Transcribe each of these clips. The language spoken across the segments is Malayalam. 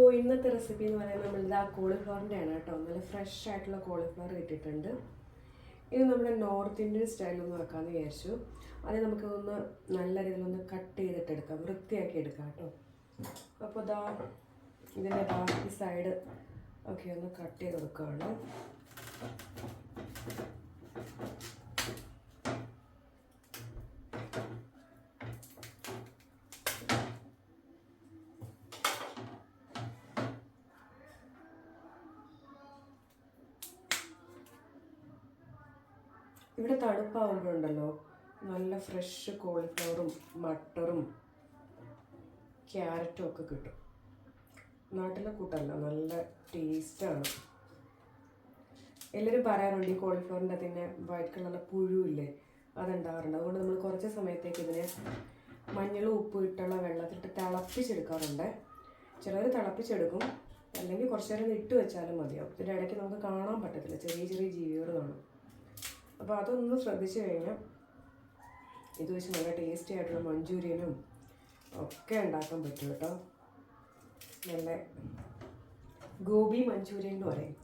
അപ്പോൾ ഇന്നത്തെ റെസിപ്പി എന്ന് പറയുന്നത് നമ്മളിത് ആ കോളിഫ്ലവറിന്റെ ആണ് കേട്ടോ. നല്ല ഫ്രഷ് ആയിട്ടുള്ള കോളിഫ്ലവർ കിട്ടിയിട്ടുണ്ട് ഇത് നമ്മുടെ നോർത്ത് ഇന്ത്യൻ സ്റ്റൈലൊന്ന് വെക്കാമെന്ന് വിചാരിച്ചു. അത് നമുക്ക് ഒന്ന് നല്ല രീതിയിലൊന്ന് കട്ട് ചെയ്തിട്ട് എടുക്കാം. വൃത്തിയാക്കി എടുക്കാം കേട്ടോ. അപ്പോൾ ഇതാ ഇതിന്റെ ബാക്കി സൈഡ് ഒക്കെ ഒന്ന് കട്ട് ചെയ്ത് കൊടുക്കുകയാണ്. ഇവിടെ തണുപ്പാവുമ്പോഴുണ്ടല്ലോ. നല്ല ഫ്രഷ് കോളിഫ്ലവറും മട്ടറും ക്യാരറ്റും ഒക്കെ കിട്ടും. നാട്ടിലെ കൂട്ടല്ല നല്ല ടേസ്റ്റാണ് എല്ലാവരും പറയാറുണ്ട് ഈ കോളിഫ്ലവറിന്റെ അതിന്റെ വൈറ്റ് കളറിലെ പുഴുവില്ലേ? അതുണ്ടാകാറുണ്ട് അതുകൊണ്ട് നമ്മൾ കുറച്ച് സമയത്തേക്ക് ഇതിനെ മഞ്ഞളും ഉപ്പും ഇട്ടുള്ള വെള്ളത്തിലിട്ട് തിളപ്പിച്ചെടുക്കാറുണ്ട്. ചിലർ തിളപ്പിച്ചെടുക്കും. അല്ലെങ്കിൽ കുറച്ച് നേരം ഇട്ട് വെച്ചാലും മതിയാവും. ഇതിന്റെ ഇടയ്ക്ക് നമുക്ക് കാണാൻ പറ്റത്തില്ല. ചെറിയ ചെറിയ ജീവികൾ കാണും അപ്പോൾ അതൊന്ന് ശ്രദ്ധിച്ചു കഴിഞ്ഞാൽ ഇത് വെച്ച് നല്ല ടേസ്റ്റി ആയിട്ടുള്ള മഞ്ചൂരിയനും ഒക്കെ ഉണ്ടാക്കാൻ പറ്റും കേട്ടോ. നല്ല ഗോപി മഞ്ചൂരിയൻ എന്ന് പറയും.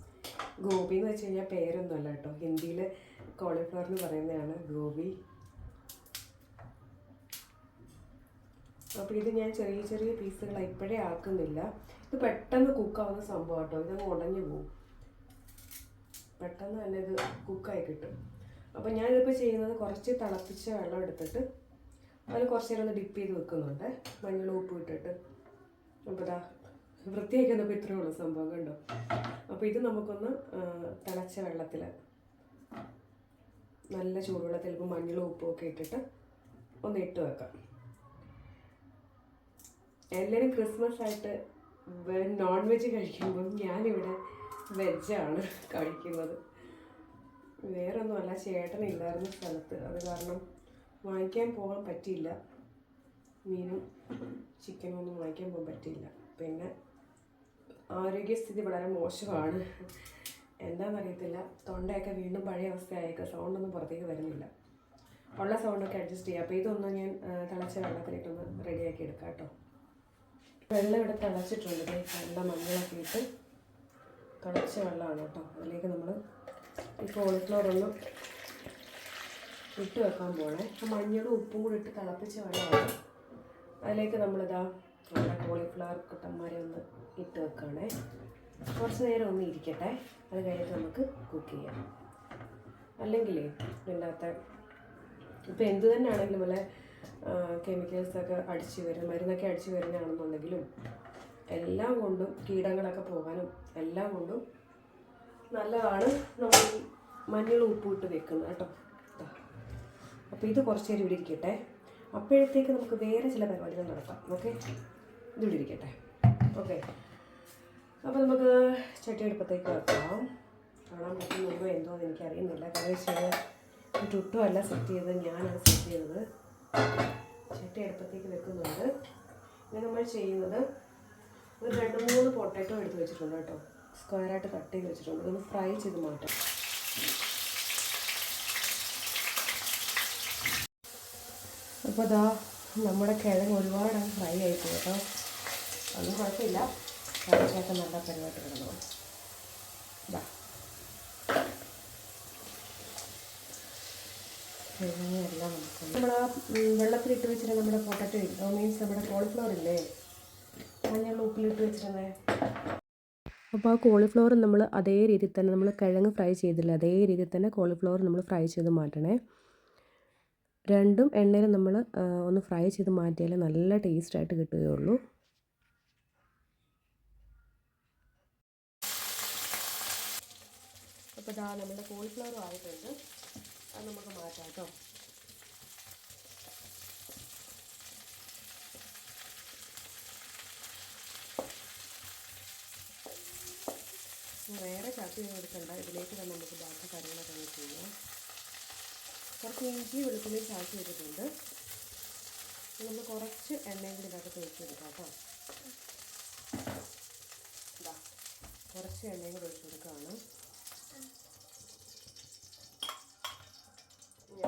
ഗോപി എന്ന് വെച്ച് കഴിഞ്ഞാൽ പേരൊന്നുമല്ല കേട്ടോ. ഹിന്ദിയിൽ കോളിഫ്ലവർ എന്ന് പറയുന്നതാണ് ഗോപി. അപ്പോൾ ഇത് ഞാൻ ചെറിയ ചെറിയ പീസുകൾ ഇപ്പോഴേ ആക്കുന്നില്ല. ഇത് പെട്ടെന്ന് കുക്കാവുന്ന സംഭവം കേട്ടോ. ഇതങ്ങ് ഉടഞ്ഞു പോകും പെട്ടെന്ന് തന്നെ ഇത് കുക്കായി കിട്ടും. അപ്പോൾ ഞാനിതിപ്പോൾ ചെയ്യുന്നത് കുറച്ച് തിളപ്പിച്ച വെള്ളം എടുത്തിട്ട് അതിൽ കുറച്ച് നേരം ഒന്ന് ഡിപ്പ് ചെയ്ത് വെക്കുന്നുണ്ട്. മഞ്ഞൾ ഉപ്പ് ഇട്ടിട്ട്. അപ്പോൾ ഇതാ വൃത്തിയാക്കുന്നപ്പോൾ ഇത്രയേ ഉള്ളൂ സംഭവം കണ്ടോ? അപ്പോൾ ഇത് നമുക്കൊന്ന് തിളച്ച വെള്ളത്തിൽ നല്ല ചൂടുവെള്ളത്തിൽ ഇപ്പോൾ മഞ്ഞളും ഉപ്പും ഒക്കെ ഇട്ടിട്ട് ഒന്ന് ഇട്ട് വെക്കാം. എല്ലാവരും ക്രിസ്മസ് ആയിട്ട് നോൺ വെജ് കഴിക്കുമ്പോൾ ഞാനിവിടെ വെജാണ് കഴിക്കുന്നത്. വേറെ ഒന്നുമല്ല ചേട്ടനില്ലായിരുന്ന സ്ഥലത്ത്. അത് കാരണം വാങ്ങിക്കാൻ പോകാൻ പറ്റിയില്ല. മീനും ചിക്കനും ഒന്നും വാങ്ങിക്കാൻ പോകാൻ പറ്റിയില്ല. പിന്നെ ആരോഗ്യസ്ഥിതി വളരെ മോശമാണ്. എന്താണെന്നറിയത്തില്ല. തൊണ്ടയൊക്കെ വീണ്ടും പഴയ അവസ്ഥയായേക്കുക സൗണ്ടൊന്നും പുറത്തേക്ക് വരുന്നില്ല. ഉള്ള സൗണ്ടൊക്കെ അഡ്ജസ്റ്റ് ചെയ്യാം. അപ്പോൾ ഇതൊന്ന് ഞാൻ തിളച്ച വെള്ളത്തിലിട്ടൊന്ന് റെഡിയാക്കി എടുക്കാം കേട്ടോ. വെള്ളം ഇവിടെ തിളച്ചിട്ടുണ്ട്. നല്ല മഞ്ഞളൊക്കെ ഇട്ട് തിളച്ച വെള്ളമാണ് കേട്ടോ. അതിലേക്ക് നമ്മൾ ഈ കോളിഫ്ലവർ ഒന്ന് ഇട്ട് വെക്കാൻ പോണേ. ആ മഞ്ഞളും ഉപ്പും കൂടി ഇട്ട് തിളപ്പിച്ച് വെള്ളമാണ്. അതിലേക്ക് നമ്മളിതാ നമ്മുടെ കോളിഫ്ലവർ കുട്ടന്മാരെ ഒന്ന് ഇട്ട് വെക്കണേ. കുറച്ച് നേരം ഒന്ന് ഇരിക്കട്ടെ. അത് കഴിഞ്ഞിട്ട് നമുക്ക് കുക്ക് ചെയ്യാം. അല്ലെങ്കിൽ ഇതിനകത്ത് ഇപ്പം എന്ത് തന്നെ ആണെങ്കിലും വല്ല കെമിക്കൽസൊക്കെ അടിച്ചു വരും മരുന്നൊക്കെ അടിച്ചു വരുന്നതാണെന്നുണ്ടെങ്കിലും എല്ലാം കൊണ്ടും കീടങ്ങളൊക്കെ പോകാനും എല്ലാം കൊണ്ടും നല്ലതാണ്. നമ്മൾ ഈ മഞ്ഞൾ ഉപ്പിട്ട് വെക്കുന്നത് കേട്ടോ. അപ്പോൾ ഇത് കുറച്ച് നേരം ഇവിടെ ഇരിക്കട്ടെ. അപ്പോഴത്തേക്ക് നമുക്ക് വേറെ ചില പരിപാടികൾ നടത്താം. ഓക്കെ? ഇതിവിടെ ഇരിക്കട്ടെ. ഓക്കെ. അപ്പോൾ നമുക്ക് ചട്ടി അടുപ്പത്തേക്ക് വെക്കാം. കാണാൻ പറ്റുന്നുണ്ടോ എന്തോ എന്ന് എനിക്കറിയുന്നില്ല. കാരണം വെച്ചാൽ ടുട്ടും അല്ല സെറ്റ് ചെയ്തത്. ഞാനാണ് സെറ്റ് ചെയ്തത്. ചട്ടി അടുപ്പത്തേക്ക് വെക്കുന്നുണ്ട്. ഇനി നമ്മൾ ചെയ്യുന്നത് ഒരു രണ്ട് മൂന്ന് പൊട്ടാറ്റോ എടുത്ത് വെച്ചിട്ടുണ്ട് കേട്ടോ. സ്ക്വയറായിട്ട് കട്ട് ചെയ്ത് വെച്ചിട്ടുണ്ട്. ഇതൊന്ന് ഫ്രൈ ചെയ്ത് മാറ്റാം. അപ്പോൾ ഇതാ നമ്മുടെ കിഴങ്ങ് ഒരുപാട് ഫ്രൈ ആയിപ്പോയി കേട്ടോ. ഒന്നും കുഴപ്പമില്ല. കഴിച്ചൊക്കെ നല്ല പരിപാടി കിടന്നു. ഇതാ നമ്മൾ ആ വെള്ളത്തിലിട്ട് വെച്ചിട്ട് നമ്മുടെ പൊട്ടറ്റോ മീൻസ് നമ്മുടെ കോളിഫ്ലവർ ഇല്ലേ? മഞ്ഞൾ ഉപ്പിലിട്ട് വെച്ചിരുന്നേ. അപ്പോൾ ആ കോളിഫ്ലവർ നമ്മൾ അതേ രീതിയിൽ തന്നെ നമ്മൾ കിഴങ്ങ് ഫ്രൈ ചെയ്തില്ല അതേ രീതിയിൽ തന്നെ കോളിഫ്ലവർ നമ്മൾ ഫ്രൈ ചെയ്ത് മാറ്റണേ. രണ്ടും എണ്ണയിൽ നമ്മൾ ഒന്ന് ഫ്രൈ ചെയ്ത് മാറ്റിയാലേ നല്ല ടേസ്റ്റായിട്ട് കിട്ടുകയുള്ളൂ. അപ്പോൾ ഇതാ നമ്മുടെ കോളിഫ്ലവർ ആയിട്ടുണ്ട്. അത് നമുക്ക് മാറ്റാം കേട്ടോ. വേറെ ചട്ടി ഞാൻ എടുക്കണ്ട. ഇതിലേക്ക് തന്നെ നമുക്ക് ബാക്കി കാര്യങ്ങളൊക്കെ ചെയ്യാം. കുറച്ച് ഇഞ്ചി വെളുത്തുള്ളി ചാക്കി ചെയ്തിട്ടുണ്ട് നമ്മൾ കുറച്ച് എണ്ണയും കൂടി ഇതൊക്കെ ഒഴിച്ചെടുക്കാം കേട്ടോ. ഇതാ കുറച്ച് എണ്ണയും കൂടി ഒഴിച്ചു കൊടുക്കുകയാണ്. ഇനി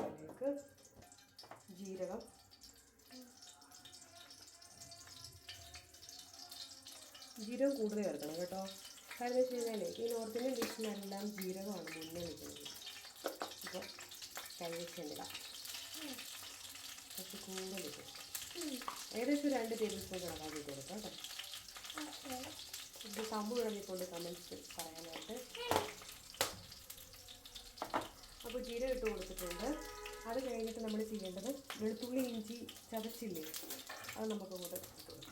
ജീരകം. ജീരകം കൂടുതൽ ചേർക്കണം കേട്ടോ. കാരണം വെച്ച് കഴിഞ്ഞാൽ ഈ നോർത്ത് ഇന്ത്യൻ ഡിഷിനെല്ലാം ജീരകമാണ് മുന്നേ നിൽക്കുന്നത്. അപ്പോൾ കഴിച്ചില്ല കുറച്ച് കൂടുതൽ ഇട്ട്. ഏകദേശം രണ്ട് ടേബിൾ സ്പൂൺ കണക്കാക്കി കൊടുക്കാം കേട്ടോ. കമ്പ് വിളമ്പിക്കൊണ്ട് കമൻസ് പറയാനായിട്ട്. അപ്പോൾ ജീരകം ഇട്ട് കൊടുത്തിട്ടുണ്ട്. അത് കഴിഞ്ഞിട്ട് നമ്മൾ ചെയ്യേണ്ടത് വെളുത്തുള്ളി ഇഞ്ചി ചതച്ചില്ലേ? അത് നമുക്ക് അങ്ങോട്ട് ഇട്ട് കൊടുക്കാം.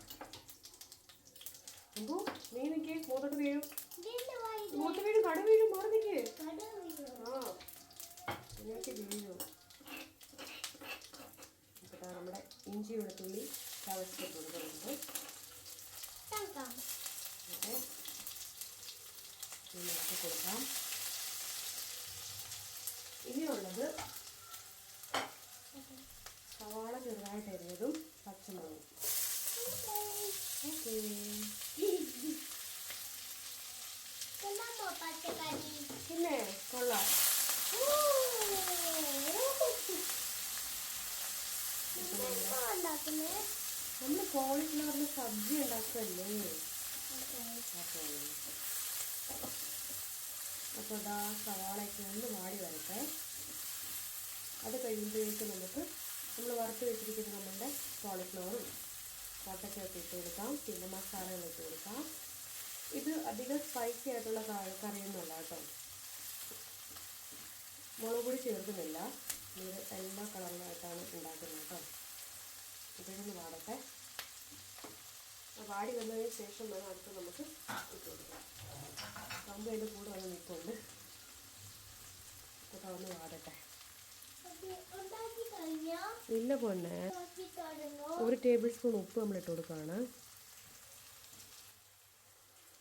എന്തോ? നീ നിൽക്കേ മൂത്തോട്ട് വീഴും. മൂത്ത് വീഴും കട വീഴും മാറി നിൽക്കേ ആ. നിങ്ങൾക്ക് വീഴും നമ്മുടെ ഇഞ്ചി തുള്ളി ചവച്ചിട്ട് കൊടുക്കുന്നുണ്ട് ഓക്കെ ഇനി ഇട്ട് കൊടുക്കാം ഇനിയുള്ളത് സവാള ചെറുതായിട്ട് എരിഞ്ഞതും പച്ചമുളകും ഓക്കെ പച്ചക്കറി പിന്നെ കൊള്ളാം. നമ്മൾ കോളിഫ്ലവറിന് സബ്ജി ഉണ്ടാക്കല്ലേ അപ്പോൾ അതാ സവാളയൊക്കെ ഒന്ന് വാടി വരട്ടെ. അത് കഴിയുമ്പോഴേക്കും നമുക്ക് നമ്മൾ വറുത്ത് വെച്ചിരിക്കുന്ന നമ്മുടെ കോളിഫ്ലവറും പൊട്ടറ്റൊക്കെ ഇട്ട് കൊടുക്കാം. പിന്നെ മസാലകൾ ഇട്ട് കൊടുക്കാം. ഇത് അധികം സ്പൈസി ആയിട്ടുള്ള കറിയൊന്നുമല്ല കേട്ടോ. മുളക് പൊടി ചേർക്കുന്നില്ല. ഇത് എല്ലാ കളറിലായിട്ടാണ് ഉണ്ടാക്കുന്നത് കേട്ടോ ഇതൊന്ന് വാടട്ടെ. വാടി വന്നതിന് ശേഷം വേണം അടുത്ത് നമുക്ക് ഇട്ട് കൊടുക്കാം. കമ്പ് അതിന്റെ കൂടെ വന്ന് നിൽക്കുന്നുണ്ട് അപ്പോൾ ഒന്ന് വാടട്ടെ. ഇല്ല പൊന്നെ. ഒരു ടേബിൾ സ്പൂൺ ഉപ്പ് നമ്മൾ ഇട്ട് കൊടുക്കുകയാണ്.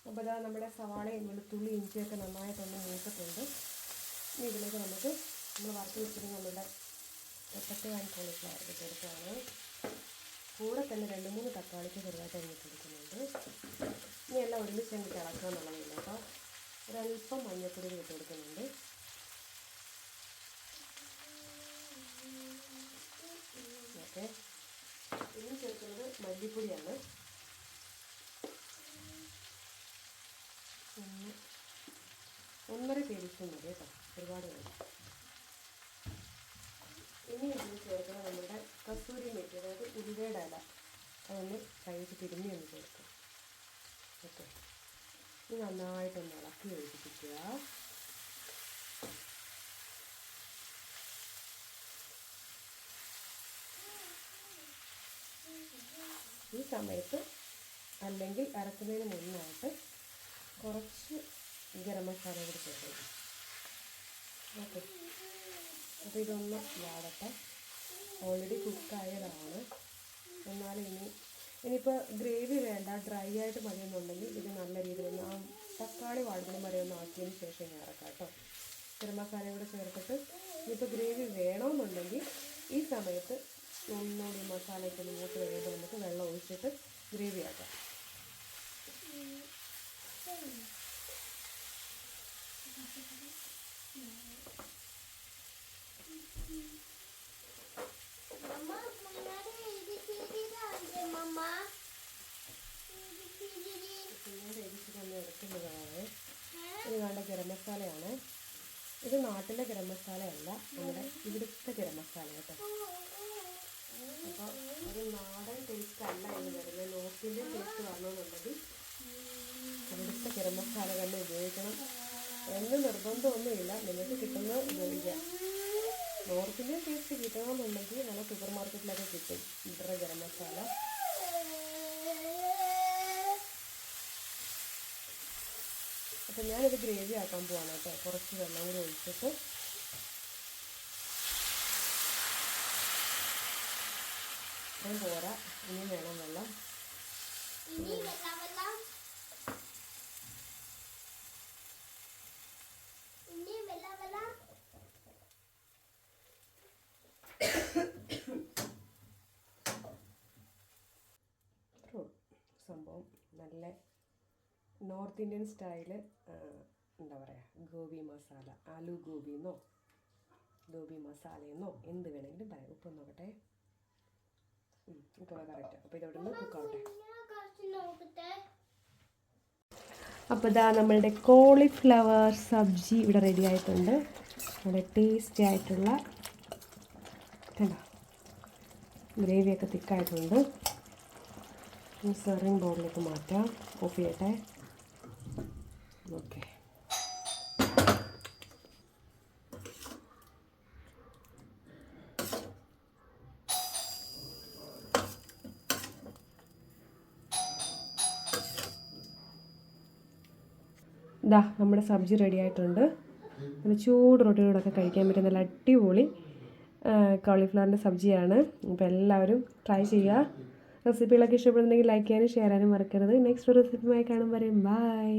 അപ്പോൾ ഇതാ നമ്മുടെ സവാളയും വെളുത്തുള്ളി ഇഞ്ചിയൊക്കെ നന്നായിട്ടൊന്ന് മൂത്തിട്ടുണ്ട് ഇതിലേക്ക് നമുക്ക് നമ്മൾ വറുത്ത് വെച്ചിരുന്ന നമ്മളുടെ പൊട്ടറ്റോ ആൻഡ് കോളിഫ്ലവർ ചേർക്കുകയാണ്. കൂടെ തന്നെ രണ്ട് മൂന്ന് തക്കാളിക്ക് ചെറുതായിട്ട് അരിഞ്ഞിട്ടിരിക്കുന്നുണ്ട് ഇനി എല്ലാം ഒരുമിച്ച് അങ്ങ് ഇളക്കുക എന്നുള്ളതില്ല കേട്ടോ. ഒരല്പം മഞ്ഞൾപ്പൊടി ഇട്ട് കൊടുക്കുന്നുണ്ട്. ഓക്കെ. ഇനി ചേർക്കുന്നത് മല്ലിപ്പൊടിയാണ്. ഒന്ന് ഒന്നര ടേബിൾ സ്പൂൺ മതി കേട്ടോ. ഒരുപാട് വേണം ഇനി ഇതിൽ ചേർക്കുന്ന നമ്മുടെ കസൂരി മെറ്റി അതായത് ഉരുവയുടെ ഇല അതൊന്ന് കഴിച്ച് തിരുമ്മി ഒന്ന് ചേർക്കാം. ഓക്കെ. ഇത് നന്നായിട്ടൊന്ന് ഇളക്കി ഒഴിപ്പിക്കുക ഈ സമയത്ത് അല്ലെങ്കിൽ അരക്കുന്നതിന് മുന്നായിട്ട് കുറച്ച് ഗരം മസാല കൂടി ചേർക്കണം ഓക്കെ. അപ്പോൾ ഇതൊന്ന് വാടട്ടെ. ഓൾറെഡി കുക്കായതാണ് എന്നാലും ഇനി ഇനിയിപ്പോൾ ഗ്രേവി വേണ്ട ഡ്രൈ ആയിട്ട് മതിയെന്നുണ്ടെങ്കിൽ ഇത് നല്ല രീതിയിൽ ആ തക്കാളി വാടുന്ന വരെ ഒന്ന് ആക്കിയതിന് ശേഷം ഞാൻ ഇറക്കാം കേട്ടോ. ഗരം മസാല കൂടെ ചേർത്തിട്ട് ഇനിയിപ്പോൾ ഗ്രേവി വേണമെന്നുണ്ടെങ്കിൽ ഈ സമയത്ത് ഒന്നുകൂടി മസാലയൊക്കെ മുന്നോട്ട് കഴിയുമ്പോൾ നമുക്ക് വെള്ളം ഒഴിച്ചിട്ട് ഗ്രേവി ആക്കാം. Thank മുന്നാടി ഇത് ചെയ്തതാണ്ടേ മമ്മ ഇത് ചെയ്തത് പിന്നെ വേവിച്ചിട്ടൊന്ന് എടുക്കുന്നതാണ്. ഇത് വേണ്ട ഗരം മസാലയാണ്. ഇത് നാട്ടിലെ ഗരം മസാലയല്ല നമ്മുടെ ഇവിടുത്തെ ഗരം മസാല കേട്ടോ. അപ്പോൾ ഒരു നാടൻ ടേസ്റ്റ് അല്ല എന്ന് വരുന്നത്. നോർത്ത് ഇന്ത്യൻ ടേസ്റ്റ് വരണമെന്നുണ്ടെങ്കിൽ ഇവിടുത്തെ ഗരം മസാല തന്നെ ഉപയോഗിക്കണം. എന്ന് നിർബന്ധമൊന്നുമില്ല. നിങ്ങൾക്ക് ഉപയോഗിക്കാം നോർത്ത് ഇന്ത്യൻ ടേസ്റ്റ് കിട്ടണമെന്നുണ്ടെങ്കിൽ നല്ല സൂപ്പർ മാർക്കറ്റിലൊക്കെ കിട്ടും. ഇത്ര ഗരം മസാല. അപ്പം ഞാനിത് ഗ്രേവി ആക്കാൻ പോവാണ് കേട്ടോ. കുറച്ച് വെള്ളം കൂടി ഒഴിച്ചിട്ട്. ഇത്രയും പോരാ. ഇനി വേണം വെള്ളം ഇനി വെള്ളം വെള്ളം ഇനി വെള്ളം വെള്ളം ഇത്രേ ഉള്ളൂ സംഭവം നല്ല നോർത്ത് ഇന്ത്യൻ സ്റ്റൈൽ എന്താ പറയുക ഗോബി മസാല ആലു ഗോബി എന്നോ ഗോബി മസാല എന്നോ എന്ത് വേണമെങ്കിലും പറയാം. ഉപ്പ് നോക്കട്ടെ. ഇപ്പോൾ കറക്റ്റ്. അപ്പോൾ ഇതോടെ കുക്കാവട്ടെ അപ്പോൾ ഇതാ നമ്മളുടെ കോളിഫ്ലവർ സബ്ജി ഇവിടെ റെഡി ആയിട്ടുണ്ട്. നല്ല ടേസ്റ്റി ആയിട്ടുള്ള കണ്ടോ? ഗ്രേവിയൊക്കെ തിക്കായിട്ടുണ്ട് സെറിങ് ബോർഡിലേക്ക് മാറ്റാം. ഓഫ് ചെയ്യട്ടെ ഓക്കെ ഇതാ നമ്മുടെ സബ്ജി റെഡി ആയിട്ടുണ്ട്. നല്ല ചൂട് റൊട്ടിയോടൊക്കെ കഴിക്കാൻ പറ്റുന്ന നല്ല അടിപൊളി കോളിഫ്ലവറിന്റെ സബ്ജിയാണ്. അപ്പോൾ എല്ലാവരും ട്രൈ ചെയ്യുക. റെസിപ്പികളൊക്കെ ഇഷ്ടപ്പെടുന്നുണ്ടെങ്കിൽ ലൈക്ക് ചെയ്യാനും ഷെയർ ചെയ്യാനും മറക്കരുത്. നെക്സ്റ്റ് റെസിപ്പിയുമായി കാണുമ്പോൾ പറയും ബൈ